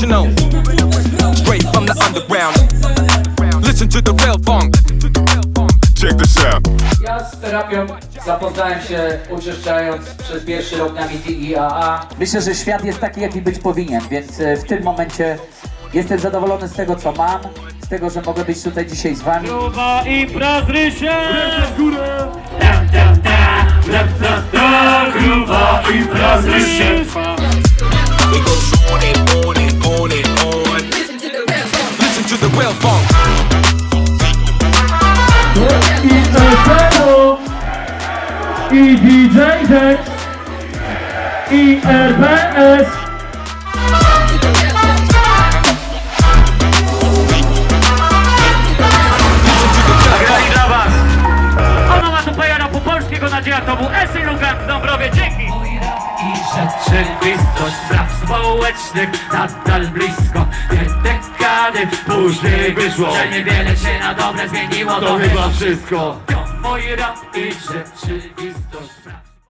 flow. Straight from the underground. Listen to the real funk. Check this out. Ja z terapią zapoznałem się uczęszczając przez pierwszy rok na meeting IAA. Myślę, że świat jest taki, jaki być powinien, więc e, w tym momencie jestem zadowolony z tego, co mam, z tego, że mogę być tutaj dzisiaj z wami. Gruba imprez Rysie! w górę! Tam, tam, tam, tam, tam, tam, gruba imprez Rysie! I Efero, i DJ Dex, i RBS. Nagrali dla was! Onomatopejara po polskiego nadzieja to był Esy Lugan w Dąbrowie, dzięki! I rzeczywistość spraw społecznych nadal blisko Te dekady później wyszło Że niewiele się na dobre zmieniło To chyba wszystko To mój rap i rzeczywistość